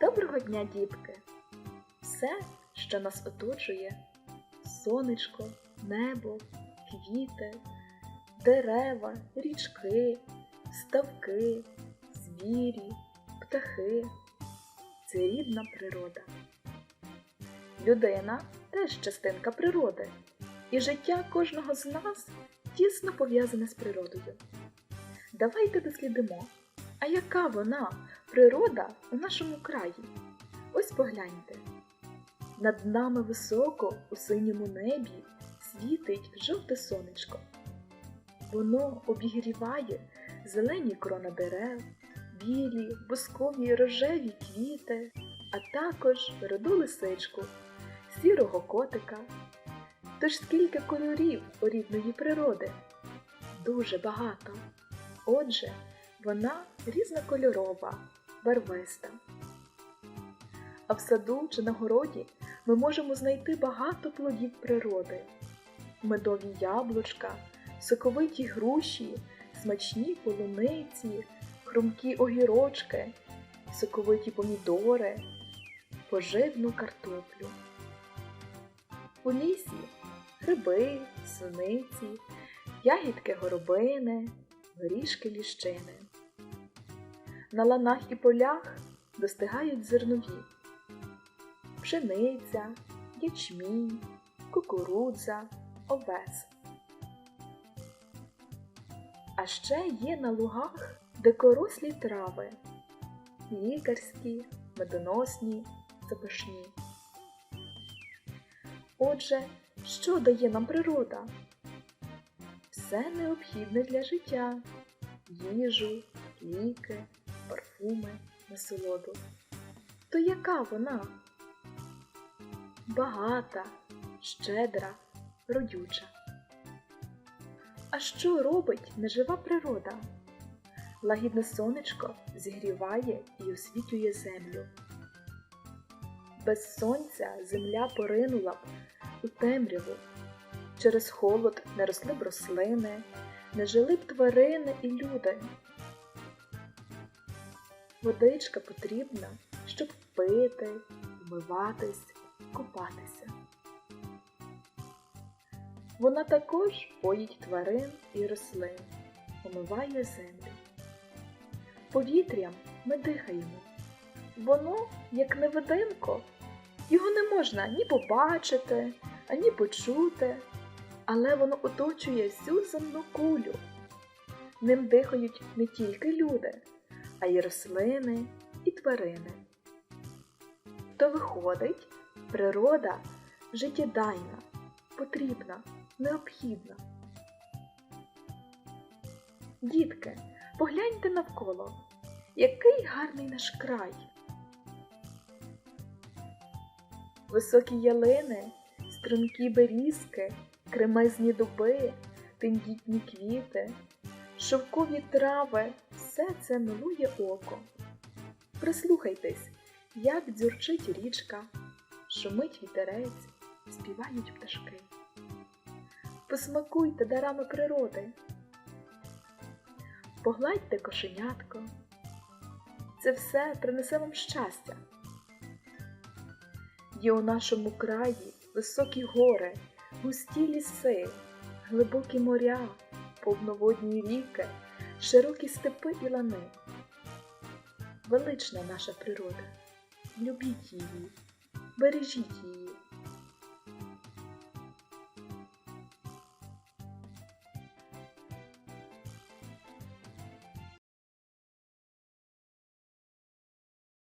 Доброго дня, дітки! Все, що нас оточує сонечко, небо, квіти, дерева, річки, ставки, звірі, птахи це рідна природа. Людина теж частинка природи, і життя кожного з нас тісно пов'язане з природою. Давайте дослідимо, а яка вона, природа у нашому краї? Ось погляньте. Над нами високо у синьому небі світить жовте сонечко. Воно обігріває зелені крона дерев, білі, бускові рожеві квіти, а також роду лисичку, сірого котика. Тож скільки кольорів у рідної природи? Дуже багато. Отже, вона різнокольорова, барвиста. А в саду чи на городі ми можемо знайти багато плодів природи: медові яблучка, соковиті груші, смачні полуниці, хрумкі огірочки, соковиті помідори, поживну картоплю. У лісі гриби, суниці, ягідки горобини, горішки ліщини. На ланах і полях достигають зернові пшениця, ячмінь, кукурудза, овес. А ще є на лугах дикорослі трави, лікарські, медоносні, запашні. Отже, що дає нам природа? Все необхідне для життя їжу, ліки, парфуми, насолоду. То яка вона? Багата, щедра, родюча. А що робить нежива природа? Лагідне сонечко зігріває і освітлює землю. Без сонця земля поринула б у темряву. Через холод не росли б рослини, не жили б тварини і люди. Водичка потрібна, щоб пити, вмиватись, купатися. Вона також поїть тварин і рослин, омиває землю. Повітрям ми дихаємо. Воно, як невидимко, його не можна ні побачити, ані почути, але воно оточує всю земну кулю. Ним дихають не тільки люди, а й рослини і тварини. То виходить, природа життєдайна, потрібна, необхідна. Дітки, погляньте навколо, який гарний наш край. Високі ялини, стрункі берізки, кремезні дуби, тендітні квіти, шовкові трави все це милує око. Прислухайтесь, як дзюрчить річка, шумить вітерець, співають пташки. Посмакуйте дарами природи, погладьте кошенятко. Це все принесе вам щастя. Є у нашому краї високі гори, густі ліси, глибокі моря, повноводні ріки, широкі степи і лани. Велична наша природа, любіть її, бережіть її.